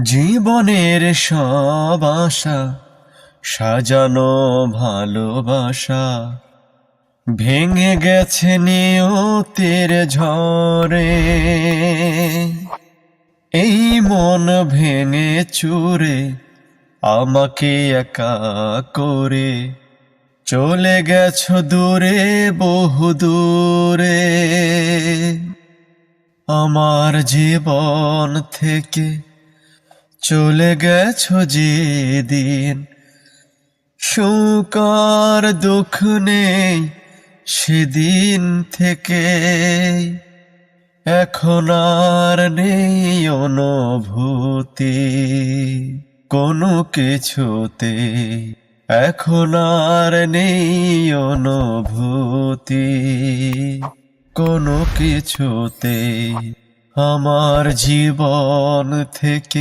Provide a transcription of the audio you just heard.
জীবনের সব আশা, সাজানো ভালোবাসা। ভেঙে গেছে নিয়তের ঝড়ে। এই মন ভেঙে চুরে, আমাকে একা করে। চলে গেছো দূরে, বহু দূরে। আমার জীবন থেকে চলে গেছো যেদিন। সুকার দুঃখ নেই সেদিন থেকে। এখন আর নেই অনুভূতি, কোনো কিছুতে। এখন আর নেই অনুভূতি, কোনো কিছুতে। আমার জীবন থেকে